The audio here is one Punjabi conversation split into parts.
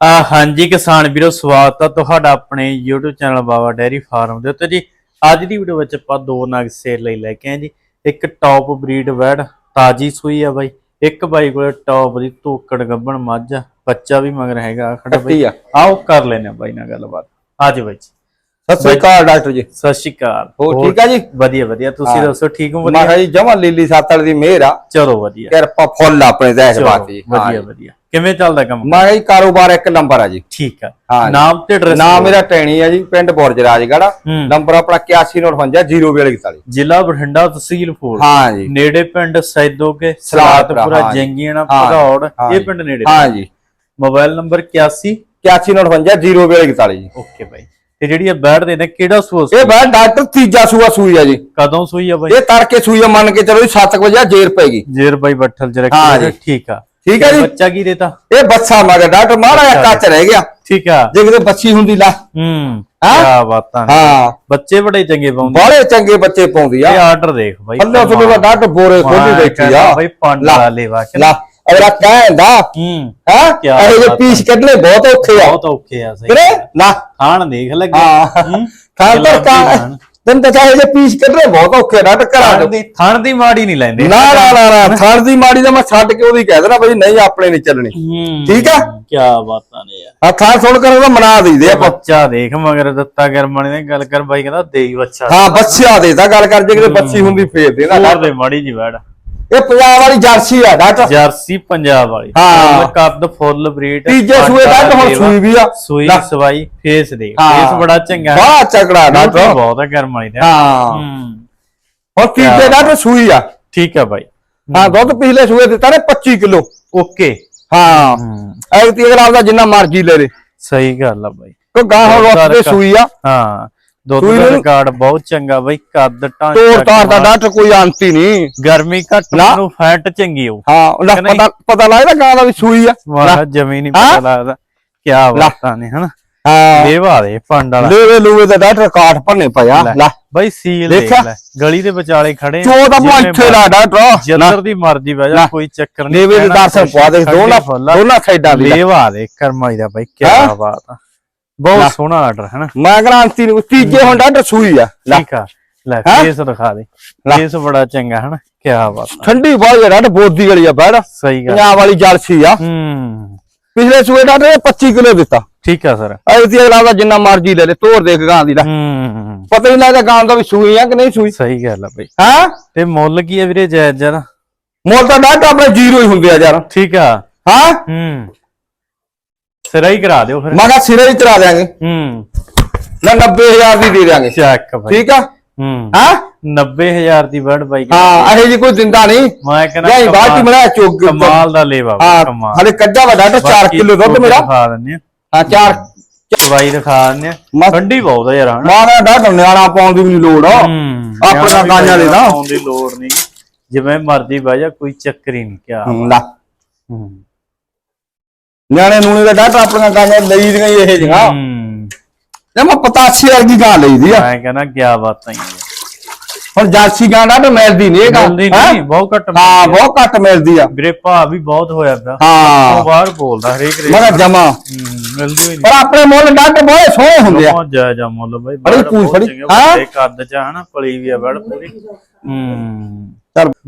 ਆ ਹਾਂਜੀ ਕਿਸਾਨ ਵੀਰੋ ਸਵਾਗਤ ਹੈ ਤੁਹਾਡਾ ਆਪਣੇ YouTube channel Baba dairy farm ਦੇ ਉੱਤੇ ਜੀ। ਅੱਜ ਦੀ ਵੀਡੀਓ ਵਿੱਚ ਆਪਾਂ ਦੋ ਨਗ ਸੇਲ ਲਈ ਲੈ ਕੇ ਆਏ ਜੀ। ਇੱਕ ਟੌਪ ਬਰੀਡ ਵੈੜ ਤਾਜੀ ਸੂਈ ਆ ਬਾਈ। ਇੱਕ ਬਾਈ ਕੋਲੇ ਟੌਪ ਦੀ ਧੋਕੜ ਗੱਬਣ ਮੱਝ ਆ ਬੱਚਾ ਵੀ ਮਗਰ ਹੈਗਾ ਖੜਾ ਬਾਈ। ਆ। ਆਓ ਕਰ ਲੈਨੇ ਆ ਬਾਈ ਨਾਲ ਗੱਲਬਾਤ। ਆਜੋ ਬਾਈ ਜੀ। ਸਤਿ ਸ੍ਰੀ ਅਕਾਲ ਡਾਕਟਰ ਜੀ। ਸਤਿ ਸ਼੍ਰੀ ਅਕਾਲ। ਹੋਰ ਠੀਕ ਆ ਜੀ? ਵਧੀਆ ਵਧੀਆ। ਤੁਸੀਂ ਹਾਂ। ਦੱਸੋ ਠੀਕ ਹੋ ਵਧੀਆ? ਕਿਹਾ ਜੀ ਜਮਾ ਲੀਲੀ ਸਾਤਲ ਦੀ ਮਿਹਰ ਆ। ਚਲੋ ਵਧੀਆ। ਕਿਰਪਾ ਫੁੱਲ ਆਪਣੇ ਚਲੋ, ਬਾਤ ਜੀ ਹਾਂ ਵਧੀਆ। ਵਧੀਆ। ਕਿਵੇਂ ਚੱਲਦਾ ਕੰਮ? ਮੈਂ ਜੀ ਕਾਰੋਬਾਰ ਇੱਕ ਨੰਬਰ ਆ ਜੀ। ਠੀਕ ਆ। ਹਾਂ। ਨਾਮ ਤੇ ਐਡਰੈਸ ਨਾਮ ਮੇਰਾ ਟੈਣੀ ਆ ਜੀ ਪਿੰਡ ਬੁਰਜ ਰਾਜਗੜਾ। ਨੰਬਰ ਆਪਣਾ 8195 ਜ਼ਿਲ੍ਹਾ ਬਠਿੰਡਾ ਤਹਿਸੀਲ ਫੂਲ ਹਾਂ ਜੀ। ਨੇੜੇ ਪਿੰਡ ਸੈਦੋਕੇ ਜੀ। ਜੰਗੀਆਣਾ ਹਾਂ ਇਹ। ਪਿੰਡ ਨੇੜੇ ਹਾਂ ਜੀ। ਮੋਬਾਈਲ ਨੰਬਰ 81 8195 ਜੀ। Okay bye. ਤੇ ਜਿਹੜੀ ਇਹ ਬੈਠ ਦੇ ਨੇ ਕਿਹੜਾ ਸੂਸ ਇਹ ਬਾਅਦ ਡਾਕਟਰ ਤੀਜਾ ਸੂਆ ਸੂਈ ਆ ਜੀ। ਕਦੋਂ ਸੂਈ ਆ ਬਾਈ? ਇਹ ਤੜਕੇ ਸੂਈ ਆ ਮੰਨ ਕੇ ਚਲੋ ਜੀ 7 ਵਜੇ ਜੇਰ ਪੈਗੀ ਜੇਰ ਬਾਈ ਬੱਠਲ ਚ ਰੱਖੀ। ਠੀਕ ਆ। ਠੀਕ ਹੈ ਜੀ? ਬੱਚਾ ਕੀ ਦੇਤਾ? ਇਹ ਬੱਚਾ ਮਗਰ ਡਾਕਟਰ ਮਾੜਾ ਜਿਹਾ ਕੱਚ ਰਹਿ ਗਿਆ। ਠੀਕ ਆ। ਜੇ ਕਿਤੇ ਬੱਚੀ ਹੁੰਦੀ ਲਾ। ਹੂੰ ਹਾਂ? ਕੀ ਬਾਤਾਂ ਹਾਂ। ਬੱਚੇ ਬੜੇ ਚੰਗੇ ਪਾਉਂਦੇ। ਬਾਹਲੇ ਚੰਗੇ ਬੱਚੇ ਪਾਉਂਦੀ ਆ। ਇਹ ਆਰਡਰ ਦੇਖ ਬਾਈ ਅੱਲਾ ਤੁਹਾਨੂੰ ਦਾ ਡਾਕਟਰ ਬੋਰੇ ਖੋਲੀ ਬੈਠੀ ਆ। ਬਾਈ ਪੰਡ ਲਾ। ਵਾਲੇ ਵਾਕੇ ਲਾ ਅਗਲਾ ਕਹਿੰਦਾ ਹੂੰ ਹੈ? ਇਹ ਜੇ ਪੀਸ ਕੱਢਣੇ ਬਹੁਤ ਔਖੇ ਆ। ਬਹੁਤ ਔਖੇ ਆ ਸਹੀ ਨਾ ਖਾਣ ਦੇਖ ਲੱਗੇ। ਹਾਂ। ਖਾਣ ਪਰ ਖਾਣ। ਤੈਨੂੰ ਤਾਂ ਚਾਹੇ ਜੇ ਪੀਸ ਕੱਢਣੇ ਬਹੁਤ ਔਖੇ ਆ ਡਾਕਟਰ ਕਰਾ ਥਣ ਦੀ ਥਣ ਦੀ ਮਾੜੀ ਨਹੀਂ ਲੈਂਦੇ। ਨਾ ਨਾ ਨਾ ਨਾ ਥਣ ਦੀ ਮਾੜੀ ਦਾ ਮੈਂ ਛੱਡ ਕੇ ਉਹਦੀ ਕਹਿ ਦੇਣਾ ਬਈ ਨਹੀਂ ਆਪਣੇ ਨਹੀਂ ਚੱਲਣੀ। ਠੀਕ ਆ? ਕੀ ਬਾਤਾਂ ਨੇ ਯਾਰ। ਆ ਥਾਂ ਸੁਣ ਕਰ ਉਹਦਾ ਮਨਾ ਦਈਦੇ ਆਪਾਂ। ਬੱਚਾ ਦੇਖ ਮਗਰ ਦਿੱਤਾ ਗਰਮਣੀ ਨੇ ਗੱਲ ਕਰ ਬਾਈ ਕਹਿੰਦਾ ਦੇਈ ਬੱਚਾ। ਹਾਂ ਬੱਚਿਆ ਦੇ ਤਾਂ ਗੱਲ ਕਰ ਜੇ ਕਿਤੇ ਬੱਚੀ ਹੁੰਦੀ ਫੇਰ ਦੇ ਨਾ ਹੋਰ ਦੇ ਮਾੜੀ ਜੀ ਵੜ। ਇਹ ਪੰਜਾਬ ਵਾਲੀ ਜਰਸੀ ਆ ਡਾਕਟਰ ਜਰਸੀ ਪੰਜਾਬ ਵਾਲੀ। ਹਾਂ। ਕੱਦ ਫੁੱਲ ਬਰੀਡ ਤੀਜੇ ਸੂਏ ਡਾਕਟਰ ਹੁਣ ਸੂਈ ਵੀ ਆ। ਸੂਈ। ਸਵਾਈ ਫੇਸ ਦੇ। ਫੇਸ ਬੜਾ ਚੰਗਾ। ਬੜਾ ਤਕੜਾ ਡਾਕਟਰ। ਬਹੁਤ ਹੈ ਗਰਮਣੀ ਦਾ ਹਾਂ। ਹੂੰ। ਹੁਣ ਤੀਜੇ ਡਾਕਟਰ ਸੂਈ ਆ। ਠੀਕ ਆ ਬਾਈ। ਹਾਂ ਦੁੱਧ ਪਿਛਲੇ ਸੂਏ ਦਿੱਤਾ ਨੇ 25 ਕਿਲੋ। ਓਕੇ। ਹਾਂ। ਹੂੰ। ਐਗਤੀ ਅਗਰ ਆਪਦਾ ਜਿੰਨਾ ਮਰਜ਼ੀ ਲੈ ਲੇ। ਸਹੀ ਗੱਲ ਆ ਬਾਈ। ਕੋ ਗਾਂ ਹੁਣ ਬਹੁਤ ਵਕਤ ਤੇ ਸੂਈ ਆ। ਹਾਂ। ਦੁੱਧ ਸੂਈ ਦਾ ਨੂੰ- ਰਿਕਾਰਡ ਬਹੁਤ ਚੰਗਾ ਬਾਈ ਕੱਦ ਢਾਂਚਾ ਤੋੜ ਤਾਰ ਦਾ ਕਮਾਲ। ਡਾਕਟਰ ਕੋਈ ਅੰਤੀ ਨਹੀਂ ਗਰਮੀ ਘੱਟ ਨਾ। ਨੂੰ ਫੈਟ ਚੰਗੀ ਹੋ ਹਾਂ ਲੈ ਕਿ ਨਹੀਂ? ਪਤਾ ਪਤਾ ਲੱਗਦਾ ਗਾਂ ਦਾ ਵੀ ਸੂਈ ਆ ਵਾਹ ਜਮੀ ਨਹੀਂ ਹਾਂ? ਪਤਾ ਲੱਗਦਾ ਕੀ ਬਾਤਾਂ ਨੇ ਹਨਾ ਹਾਂ ਲੇਵਾ ਦੇ ਪੰਡ ਵਾਲਾ ਲੇਵੇ ਲੂਵੇ ਤੇ ਡਾਕਟਰ ਕਾਠ ਭੰਨੇ ਪਿਆ ਲੈ। ਲੈ ਬਾਈ ਸੀਲ ਦੇਖ ਦੇਖਿਆ? ਲੈ ਗਲੀ ਦੇ ਵਿਚਾਲੇ ਖੜੇ ਆ, ਚੋ ਤਾਂ ਜਿਵੇਂ ਲਾ ਡਾਕਟਰ ਜਿੱਧਰ ਦੀ ਮਰਜ਼ੀ ਬਹਿ ਜਾ। ਕੋਈ ਚੱਕਰ ਨਹੀਂ ਲੇਵੇ ਦੇ ਕਹਿਣਾ ਦਰਸ਼ਨ ਕੁਛ ਪਵਾ ਦੇ ਦੋਨਾਂ ਫੁੱਲ ਆ। ਦੋਨਾਂ ਸਾਈਡਾਂ ਦੀ ਲੈ। ਲੇਵਾ ਦੇ ਕਰਮਾਈ ਦਾ ਬਾਈ ਕੀ ਹੈਂ? ਬਾਤ ਆ ਬਹੁਤ ਸੋਹਣਾ ਆਰਡਰ ਹੈ ਨਾ? ਮੈਂ ਅੰਤੀ ਨੂੰ ਤੀਜੇ ਹੁਣ ਡਾਕਟਰ ਸੂਈ ਆ। ਠੀਕ ਆ। ਲੈ? ਫੇਸ ਦਿਖਾ ਦੇ। ਫੇਸ ਬੜਾ ਚੰਗਾ ਹੈ ਨਾ? ਕੀ ਬਾਤ ਆ। ਠੰਡੀ ਬਹੁਤ ਹੈ ਬੋਦੀ ਵਾਲੀ ਆ ਬੈੜ। ਸਹੀ ਗੱਲ। ਪੰਜਾਬ ਵਾਲੀ ਜਰਸੀ ਆ। ਹੂੰ। ਪਿਛਲੇ ਸੂਏ ਨੇ 25 ਕਿਲੋ ਦਿੱਤਾ। ਠੀਕ ਆ ਸਰ। ਐਗਤੀ ਅਗਲਾ ਦਾ ਜਿੰਨਾ ਮਰਜ਼ੀ ਲੈ ਲੈ ਤੋੜ ਦੇਖ ਗਾਂ ਦੀ ਲੈ। ਹੂੰ। ਪਤਾ ਹੀ ਲੱਗਦਾ ਗਾਂ ਦਾ ਵੀ ਸੂਈ ਆ ਕਿ ਨਹੀਂ ਸੂਈ। ਸਹੀ ਗੱਲ ਆ ਬਾਈ। ਹਾਂ? ਤੇ ਮੁੱਲ ਕੀ ਹੈ ਵੀਰੇ ਜਾਇਜ਼ ਜਰਾ? ਮੁੱਲ ਤਾਂ ਡਾਕਟਰ ਆਪਣੇ ਜ਼ੀਰੋ ਹੀ ਹੁੰਦੇ ਆ ਯਾਰ। ਠੀਕ ਆ। ਹਾਂ? ਹੂੰ। ਸਿਰਾ ਹੀ ਕਰਾ ਦਿਓ ਫਿਰ। ਮੈਂ ਕਿਹਾ ਸਿਰੇ ਹੀ ਚੜਾ ਦਿਆਂਗੇ। ਹੂੰ। ਨਾ 90000 ਦੀ ਦੇ ਦਿਆਂਗੇ। ਚੱਕ ਭਾਈ ਠੀਕ ਆ? ਹੂੰ। ਹਾਂ? 90000 ਦੀ ਵਰਡ ਬਾਈ ਹਾਂ ਇਹ ਜੀ ਕੋਈ ਦਿੰਦਾ ਨਹੀਂ। ਮੈਂ ਕਹਿੰਦਾ ਨਹੀਂ ਬਾਅਦ ਚ ਮਿਲਿਆ ਚੁੱਕ ਕਮਾਲ ਦਾ ਲੇਵਾ ਬਾਈ, ਹਾਂ ਕਮਾਲ। ਹਲੇ ਕੱਜਾ ਵਾ ਡਾਕਟਰ 4 ਬਾਕੀ ਕਿਲੋ ਦੁੱਧ ਮੇਰਾ। ਦਿਖਾ ਦਿੰਦੇ ਆ। ਹਾਂ 4 ਦਵਾਈ ਦਿਖਾ ਆ। ਮਸ- ਠੰਡੀ ਬਹੁਤ ਆ ਯਾਰ ਹਨਾ? ਮਾਂ ਦਾ ਨਿਆਣਾ ਪਾਉਣ ਦੀ ਵੀ ਨਹੀਂ ਲੋੜ। ਆ ਹੂੰ। ਆਪਣਾ ਵੀ ਗਾਈਆਂ ਦੇ ਨਾ। ਪਾਉਣ ਦੀ ਲੋੜ ਨਹੀਂ ਜਿਵੇਂ ਮਰਜ਼ੀ ਬਹਿ ਜਾ ਕੋਈ ਚੱਕਰ ਹੀ ਨਹੀਂ ਕਿਆ ਹੂੰ, ਲੈ। ਹੂੰ। ਨਿਆਣੇ ਨੂਣੇ ਦਾ ਡਾਕਟਰ ਆਪਣੀਆਂ ਗਾਈਆਂ ਲਈ ਦੀਆਂ ਇਹ ਜਿਹਾ ਹੂੰ। ਜੇ ਮੈਂ ਪਤਾਸੀ ਵਰਗੀ ਗਾਂ ਲਈ ਦੀ ਆ। ਮੈਂ ਕਹਿੰਦਾ ਕਿਆ ਬਾਤਾਂ ਹੀ। ਹੁਣ ਜਰਸੀ ਗਾਂ ਡਾਕਟਰ ਮਿਲਦੀ ਨਹੀਂ ਇਹ ਗਾਂ ਮਿਲਦੀ? ਨਹੀਂ ਬਹੁਤ ਘੱਟ ਹਾਂ। ਬਹੁਤ ਘੱਟ ਮਿਲਦੀ ਆ। ਵੀਰੇ ਭਾਅ ਵੀ ਬਹੁਤ ਹੋਇਆ ਉਹ ਹਾਂ। ਬਾਹਰ ਬੋਲਦਾ ਹਰੇਕ ਰੇਟ ਮੈਂ ਕਿਹਾ ਜਮਾ। ਮਿਲਦੀ ਹੋਈ ਪਰ ਆਪਣੇ ਮੁੱਲ ਡਾਕਟਰ ਬਹੁਤ ਸੋਹਣੇ ਹੁੰਦੇ ਆ। ਬਹੁਤ ਜਾਇਜ਼ ਮੁੱਲ ਬਾਈ ਬੜੀ ਪੂਛ ਚੰਗੇ, ਹਾਂ? ਕੱਦ ਚ ਹਨਾ ਪਲੀ ਵੀ ਆ ਬੜ ਪੂਰੀ। ਹੂੰ।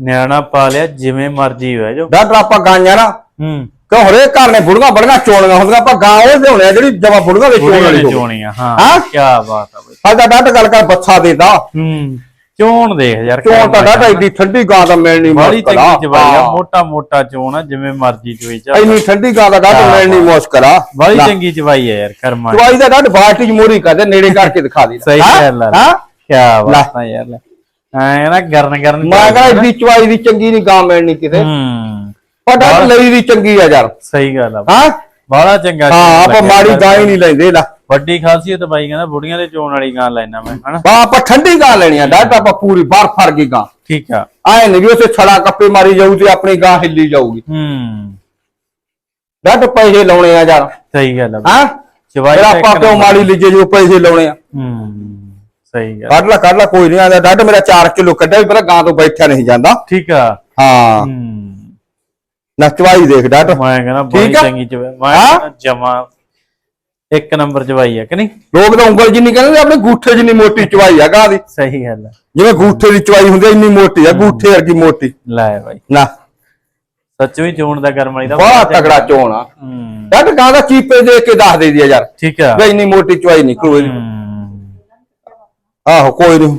ਨਿਆਣਾ ਪਾ ਲਿਆ ਜਿਵੇਂ ਮਰਜ਼ੀ ਹੋਇਆ ਜੋ ਡਾਕਟਰ ਆਪਾਂ ਗਾਈਆਂ ਨਾ। ਹੂੰ। ਕਿਉਂ ਹਰੇਕ ਘਰ ਨੇ ਬੁੜੀਆਂ ਬੜੀਆਂ ਚੋਣੀਆਂ ਹੁੰਦੀਆਂ ਆਪਾਂ ਗਾਂ ਉਹ ਲਿਆਉਣੇ ਆ ਜਿਹੜੀ ਜਮਾ ਬੁੜੀਆਂ ਦੇ ਚੋਣ ਪੂਰੀ ਵਾਲੀ ਹਾਂ ਹਾਂ? ਕੀ ਬਾਤ ਆ ਬਾਈ। ਸਾਡਾ ਡਾਕਟਰ ਗੱਲ ਕਰ ਬੱਚਾ ਦੇਦਾ ਹੂੰ ਚੋਣ ਦੇਖ ਯਾਰ ਚੋਣ ਤਾਂ ਡਾਕਟਰ ਏਡੀ ਠੰਡੀ ਗਾਂ ਦਾ ਮਿਲਣੀ ਬੜੀ ਮੁਸ਼ਕਲ ਆ। ਚੰਗੀ ਜਵਾਈ ਆ ਹਾਂ। ਮੋਟਾ ਮੋਟਾ ਚੋਣ ਆ ਜਿਵੇਂ ਮਰਜ਼ੀ ਚੋਈ ਇੰਨੀ ਠੰਡੀ ਗਾਂ ਦਾ ਹਾਂ, ਮਿਲਣੀ ਮੁਸ਼ਕਲ ਆ। ਬੜੀ ਚੰਗੀ ਚਵਾਈ ਆ ਯਾਰ ਕਰਮਾ ਦਾ। ਡਾਕਟਰ ਬਾਲਟੀ ਚ ਮੋਰੀ ਕਰਦੇ ਨੇੜੇ ਕਰਕੇ ਦਿਖਾ ਦੇ। ਸਹੀ? ਗੱਲ ਆ। ਹਾਂ? ਕੀ ਬਾਤ ਆ ਯਾਰ ਐ ਨਾ ਗਰਨ ਗਰਨ ਮੈਂ ਕਹਿੰਦਾ ਏਡੀ ਚਵਾਈ ਦੀ ਚੰਗੀ ਨਹੀਂ ਗਾਂ ਮਿਲਣੀ ਕਿਤੇ। ਹੂੰ। ਪਰ ਡਾਕਟਰ ਲਈ ਦੀ ਚੰਗੀ ਆ ਯਾਰ। ਸਹੀ ਗੱਲ ਆ। ਹਾਂ? ਬੜਾ ਚੰਗਾ ਹਾਂ ਆਪਾਂ ਮਾੜੀ। ਗਾਂ ਹੀ ਨਹੀਂ ਲੈਂਦੇ ਲੈ। ਵੱਡੀ ਖਾਸੀਅਤ ਬਾਈ ਕਹਿੰਦਾ ਬੁੜੀਆਂ ਦੇ ਚੋਣ ਵਾਲੀ ਗਾਂ ਲੈਣਾ ਮੈਂ ਹਨਾ? ਬਾ ਆਪਾਂ ਠੰਡੀ ਗਾਂ ਲੈਣੀ ਆ ਡਾਕਟਰ ਆਪਾਂ ਪੂਰੀ ਬਾਹਰ ਫੜ ਗਈ ਗਾਂ। ਠੀਕ ਆ। ਆਏ ਨਹੀਂ ਵੀ ਉੱਥੇ ਛੜਾ ਕੱਪੇ ਮਾਰੀ ਜਾਊ ਤੇ ਆਪਣੀ ਗਾਂ ਹਿੱਲੀ ਜਾਊਗੀ। ਹੂੰ। ਡਾਕਟਰ ਪੈਸੇ ਲਾਉਣੇ ਆ ਯਾਰ। ਸਹੀ ਗੱਲ ਆ। ਹਾਂ? ਤਾਂ ਆਪਾਂ ਕਿਉਂ। ਮਾੜੀ ਲਿਜੇ ਜੋ ਪੈਸੇ ਲਾਉਣੇ ਆ? ਹੂੰ ਸਹੀ ਗੱਲ ਕੱਢ ਲੈ ਕੱਢ ਲੈ ਕੋਈ ਨਹੀਂ ਆਦਾ ਡਾਕਟਰ ਮੇਰਾ 4 ਕਿਲੋ ਕੱਢਿਆ ਵੀ ਪਹਿਲਾਂ ਗਾਂ ਤੋਂ ਬੈਠਿਆ ਨਹੀਂ ਜਾਂਦਾ। ਠੀਕ ਆ। ਹਾਂ। ਹੂੰ। ਨਾ ਚਵਾਈ ਦੇਖ ਡਾਕਟਰ। ਮੈਂ ਕਹਿੰਦਾ ਬੜੀ ਠੀਕ ਆ? ਚੰਗੀ ਚਵਾਈ ਮੈਂ ਹਾਂ? ਜਮਾ ਇੱਕ ਨੰਬਰ ਜਵਾਈ ਆ ਕਿ ਨਹੀਂ? ਲੋਕ ਤਾਂ ਉਂਗਲ ਜਿੰਨੀ ਕਹਿੰਦੇ ਨੇ, ਆਪਣੇ ਗੂਠੇ ਜਿੰਨੀ ਮੋਟੀ ਚਵਾਈ ਆ ਗਾਂ ਦੀ ਸਹੀ ਗੱਲ ਆ। ਜਿਵੇਂ ਗੂਠੇ ਦੀ ਚਵਾਈ ਹੁੰਦੀ ਆ ਇੰਨੀ ਮੋਟੀ ਆ ਗੂਠੇ ਵਰਗੀ ਮੋਟੀ। ਲੈ ਬਾਈ। ਨਾ। ਸੱਚ ਵੀ ਚੋਣ ਦਾ ਕਰਮ ਵਾਲੀ ਦਾ ਬੜਾ ਤਗੜਾ ਚੋਣ ਆ। ਹੂੰ। ਡਾਟ ਗਾਂ ਦਾ ਚੀਪੇ ਦੇ ਕੇ ਦੱਸ ਦੇ ਦੀ ਯਾਰ। ਠੀਕ ਆ। ਵੀ ਇੰਨੀ ਮੋਟੀ ਚਵਾਈ ਨਹੀਂ ਕੋਈ ਹੂੰ। ਆਹੋ ਕੋਈ ਨਹੀਂ।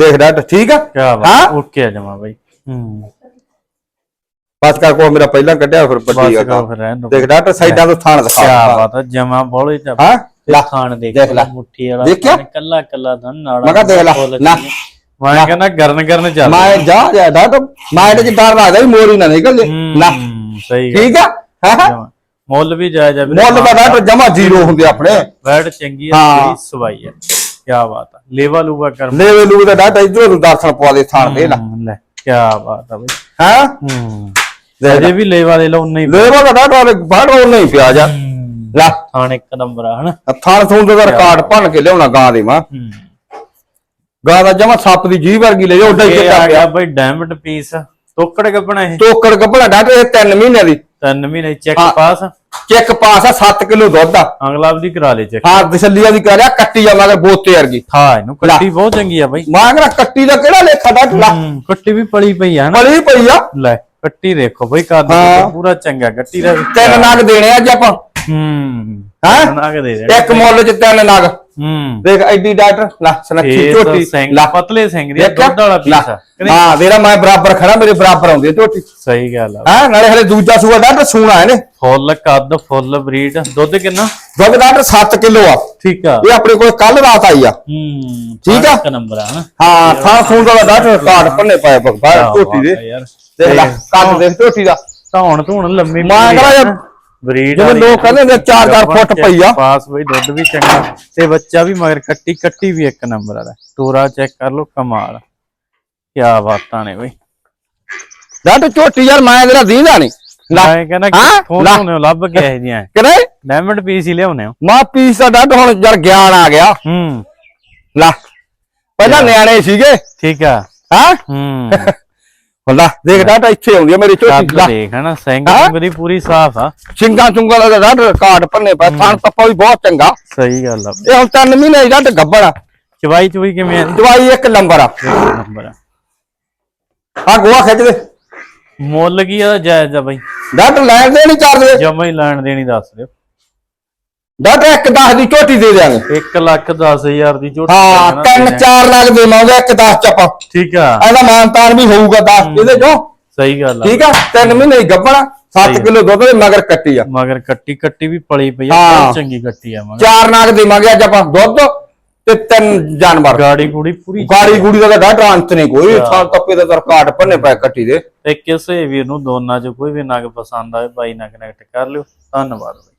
ਦੇਖ ਡਾਟ ਠੀਕ ਆ? ਕਿਆ ਹਾਂ? ਬਾਤ ਓਕੇ ਆ ਜਮਾ ਬਾਈ। ਹੂੰ। ਬਸ ਕਰ ਕੋ ਮੇਰਾ ਪਹਿਲਾਂ ਕੱਢਿਆ ਫਿਰ ਵੱਡੀ ਆ। ਫਿਰ ਰਹਿਣ ਦੇਖ ਡਾਟ ਸਾਈਡਾਂ ਤੋਂ ਥਾਣ ਦਿਖਾ। ਕਿਆ ਬਾਤ ਜਮਾ ਬੋਲੇ ਚ ਹਾਂ ਲੈ ਖਾਣ ਦੇਖ ਲੈ। ਮੁੱਠੀ ਵਾਲਾ ਦੇਖਿਆ? ਕੱਲਾ ਕੱਲਾ ਦਾ ਨਾੜਾ ਮੈਂ ਕਿਹਾ ਦੇਖ ਲੈ। ਚੀਜ਼। ਮੈਂ ਕਹਿੰਦਾ ਗਰਨ ਗਰਨ ਚੱਲ ਮੈਂ ਜਾ ਜਾ ਡਾਟ ਮੈਂ ਇਹਦੇ ਚ ਡਰ ਲੱਗਦਾ ਵੀ ਮੋਰੀ ਨਾ ਨਿਕਲ ਜੇ। ਨਾ ਸਹੀ ਠੀਕ ਆ? ਹਾਂ। ਮੁੱਲ ਵੀ ਜਾਇਜ਼ ਆ। ਮੁੱਲ ਦਾ ਡਾਟ ਜਮਾ ਜ਼ੀਰੋ ਹੁੰਦੇ ਆਪਣੇ। ਬੈਡ ਚੰਗੀ ਆ ਹਾਂ। ਜਿਹੜੀ ਸਵਾਈ ਆ। ਕੀ ਬਾਤ ਆ। ਲੇਵਾ ਲੂਵਾ ਕਰ ਲੈਵੇ ਲੂ ਦਾ ਡਾਟ ਇਧਰੋਂ ਨੂੰ ਦਰਸ਼ਨ ਪਵਾ ਦੇ ਥਾਣ ਦੇ ਲੈ। ਕੀ ਬਾਤ ਆ ਬਈ। ਹਾਂ? ਹੂੰ। ਅਜੇ ਵੀ ਲੇਵਾ ਲੈ ਲਓ ਨਹੀਂ ਲੈਵਾ ਦਾ ਵਾਲੇ ਬਾਹਰ ਉਹ ਨਹੀਂ ਪਿਆ ਜਾ। ਲੈ। ਖਾਣ ਇੱਕ ਨੰਬਰ ਆ ਹਨਾ? ਥਾਣ ਥੂਣ ਦਾ ਰਿਕਾਰਡ ਭੰਨ ਕੇ ਲਿਆਉਣਾ ਗਾਂ ਦੇ ਮਾਂ ਹੂੰ। ਗਾਂ ਦਾ ਜਮਾ ਸੱਪ ਦੀ ਜੀਭ ਵਰਗੀ ਲੈ ਜਾ ਉੱਡਾ ਹੀ ਗਿਆ ਪਿਆ। ਬਈ ਡਾਇਮੰਡ ਪੀਸ ਤੋਕੜ ਕੱਪਣਾ ਇਹ। ਟੋਕੜ ਕੱਪੜਾ ਡਾਟ ਇਹ 3 ਮਹੀਨਿਆਂ ਦੀ। ਤਿੰਨ ਮਹੀਨੇ ਚੈੱਕ ਹਾਂ। ਪਾਸ ਚੈੱਕ ਪਾਸ ਆ 7 ਕਿਲੋ ਦੁੱਧ ਆ। ਅਗਲਾ ਵੀ ਕਰਾ ਲੈ ਚੈੱਕ ਹਾਂ ਦਸੱਲੀਆਂ ਦੀ ਕਰਿਆ ਕੱਟੀ ਜਾ ਮਗਰ ਬੋਤੇ ਵਰਗੀ। ਹਾਂ ਇਹਨੂੰ ਕੱਟੀ ਬਹੁਤ ਚੰਗੀ ਆ ਬਈ। ਮਾਂ ਕਹਿੰਦਾ ਕੱਟੀ ਦਾ ਕਿਹੜਾ ਲੇਖਾ ਹੂੰ ਕੱਟੀ ਵੀ ਪਲੀ ਪਈ ਆ ਨਾ ਬੜੀ ਪਈ ਆ। ਲੈ। ਕੱਟੀ ਦੇਖੋ ਬਈ ਕੱਦ ਹਾਂ। ਪੂਰਾ ਚੰਗਾ ਕੱਟੀ ਦਾ ਤਿੰਨ ਨਗ ਦੇਣੇ ਅੱਜ ਆਪਾਂ। ਹੂੰ। ਹੈਂ? ਕੇ ਦੇ ਦੇ ਇੱਕ ਮੁੱਲ ਚ ਤਿੰਨ ਨਗ। ਹੂੰ। ਦੇਖ ਐਡੀ ਡਾਟ ਲਾ ਸਨੱਖੀ ਇਹ ਤਾਂ ਝੋਟੀ। ਸਿੰਘ ਲਾ। ਪਤਲੇ ਸਿੰਘ ਦੀ ਆ, ਦੇਖਿਆ? ਦੁੱਧ ਵਾਲਾ ਲਾ। ਪੀਸ ਆ? ਹਾਂ ਤੇਰਾ ਮੈਂ ਬਰਾਬਰ ਖੜਾ ਮੇਰੇ ਬਰਾਬਰ ਆਉਂਦੀ ਝੋਟੀ। ਸਹੀ ਗੱਲ ਆ। ਹਾਂ? ਨਾਲੇ ਹਲੇ ਦੂਜਾ ਸੂਆ ਡਾਟ ਸੂਣਾ ਇਹਨੇ। ਫੁੱਲ ਕੱਦ ਫੁੱਲ ਬਰੀਡ। ਦੁੱਧ ਕਿੰਨਾ? ਦੁੱਧ ਡਾਟ 7 ਕਿਲੋ ਆ। ਠੀਕ ਆ। ਇਹ ਆਪਣੇ ਕੋਲ ਕੱਲ ਰਾਤ ਆਈ ਆ। ਹੂੰ ਠੀਕ ਆ? ਨੰਬਰ ਆ ਹਨਾ ਹਾਂ ਥਾਂ ਥੂੰ ਦਾ ਡਾਟ ਕਾਰਡ ਭੰਨੇ ਪਾਏ ਬਾਹਰ ਝੋਟੀ ਦੇ। ਯਾਰ। ਦੇਖ ਲੈ ਕੱਦ ਦੇ ਝੋਟੀ ਦਾ। ਧੌਣ ਧੂਣ ਲੰਮੀ ਮੈਂ ਕਹਿੰਦਾ ਯਾਰ ਬਰੀਡ ਜਿਵੇਂ ਲੋਕ ਕਹਿੰਦੇ ਨੇ 4-4 ਫੁੱਟ ਪਈ ਆ। ਪਾਸ ਬਈ ਦੁੱਧ ਵੀ ਚੰਗਾ। ਤੇ ਬੱਚਾ ਵੀ ਮਗਰ ਕੱਟੀ ਕੱਟੀ ਵੀ ਇੱਕ ਨੰਬਰ ਵਾਲਾ। ਟੋਰਾ ਚੈੱਕ ਕਰ ਲਓ ਕਮਾਲ। ਕੀ ਬਾਤਾਂ ਨੇ ਬਈ। ਡਾਟ ਝੋਟੀ ਯਾਰ ਮੈਂ ਤੇਰਾ ਦੀਂਦਾ ਨਹੀਂ। ਲੈ ਮੈਂ ਕਹਿੰਦਾ ਹਾਂ? ਕਿੱਥੋਂ ਲੈ। ਲਿਆਉਣੇ ਹੋ? ਲੱਭ ਕੇ ਇਹ ਜੀਆਂ ਕਿਰੇ ਡਾਇਮੰਡ ਪੀਸ ਹੀ ਲਿਆਉਣੇ ਹੋ। ਮਾ ਪੀਸ ਦਾ ਡਾਟ ਹੁਣ ਯਾਰ ਗਿਆਨ ਆ ਗਿਆ। ਹੂੰ। ਲੈ ਪਹਿਲਾਂ ਨਿਆਣੇ ਸੀਗੇ। ਠੀਕ ਆ। ਹਾਂ? ਹੂੰ। ਹੁੰਦਾ ਦੇਖ ਡਾਟ ਇੱਥੇ ਆਉਂਦੀ ਆ ਮੇਰੀ ਝੋਟੀ ਲੈ। ਦੇਖ ਹਨਾ ਸਿੰਘ? ਸਿੰਘ ਦੀ ਪੂਰੀ ਸਾਫ਼ ਆ। ਸਿੰਗਾ ਚੁੰਗਾ ਦਾ ਡਾਟ ਕਾਰਡ ਭੰਨੇ ਪਏ ਥਾਂ ਤੱਪਾ ਵੀ ਬਹੁਤ ਚੰਗਾ। ਸਹੀ ਗੱਲ ਆ। ਇਹ ਹੁਣ ਤਿੰਨ ਮਹੀਨੇ ਡਾਟ ਗੱਬੜ ਆ। ਚਵਾਈ ਚੁਈ ਕਿਵੇਂ ਆ? ਦਵਾਈ ਇੱਕ ਨੰਬਰ ਆ। ਨੰਬਰ ਆ। ਆ ਗੋਆ ਖਿੱਚ ਦੇ। ਮੁੱਲ ਕੀ ਆ ਜਾਇਜ਼ ਆ ਬਈ? ਡਾਟ ਲੈਣ ਦੇ ਨਹੀਂ ਚਾਰਦੇ ਜਮਾ ਹੀ ਲੈਣ ਦੇਣੀ ਦੱਸ ਦਿਓ। ਡਾਟ ਇੱਕ 10 ਦੀ ਝੋਟੀ ਦੇ ਦਿਆਂਗੇ। 1 ਲੱਖ 10000 ਦੀ ਝੋਟੀ ਹਾਂ ਤਿੰਨ। ਚਾਰ ਲੱਖ ਦੇਵਾਂਗੇ ਇੱਕ 10 ਚ ਆਪਾਂ। ਠੀਕ ਆ। ਇਹਦਾ ਮਾਨਤਾਨ ਵੀ ਹੋਊਗਾ 10 ਇਹਦੇ ਚੋਂ। ਸਹੀ ਗੱਲ ਆ। ਠੀਕ ਆ? ਤਿੰਨ ਮਹੀਨੇ ਹੀ ਗੱਬਣਾ 7 ਕਿਲੋ ਦੁੱਧ ਦੇ ਮਗਰ ਕੱਟੀ ਆ। ਮਗਰ ਕੱਟੀ ਕੱਟੀ ਵੀ ਪਲੀ ਪਈ ਆ ਚੰਗੀ ਕੱਟੀ ਆ ਮਗਰ। ਚਾਰ ਨਾਗ ਦੇਵਾਂਗੇ ਅੱਜ ਆਪਾਂ ਦੁੱਧ ਤੇ ਤਿੰਨ ਜਾਨਵਰ। ਗਾੜੀ ਕੁੜੀ ਪੂਰੀ ਗਾੜੀ ਗੂੜੀ ਦਾ ਤਾਂ ਡਾਟਾ ਅੰਤ ਨਹੀਂ ਕੋਈ। ਥਾਂ ਤੱਪੇ ਦਾ ਕਾਟ ਭੰਨੇ ਪਏ ਕੱਟੀ ਦੇ। ਤੇ ਕਿਸੇ ਵੀਰ ਨੂੰ ਦੋਨਾਂ ਚ ਕੋਈ ਵੀ ਨਗ ਪਸੰਦ ਆਵੇ ਬਾਈ ਨਾਲ ਕਨੈਕਟ ਕਰ ਲਿਓ। ਧੰਨਵਾਦ।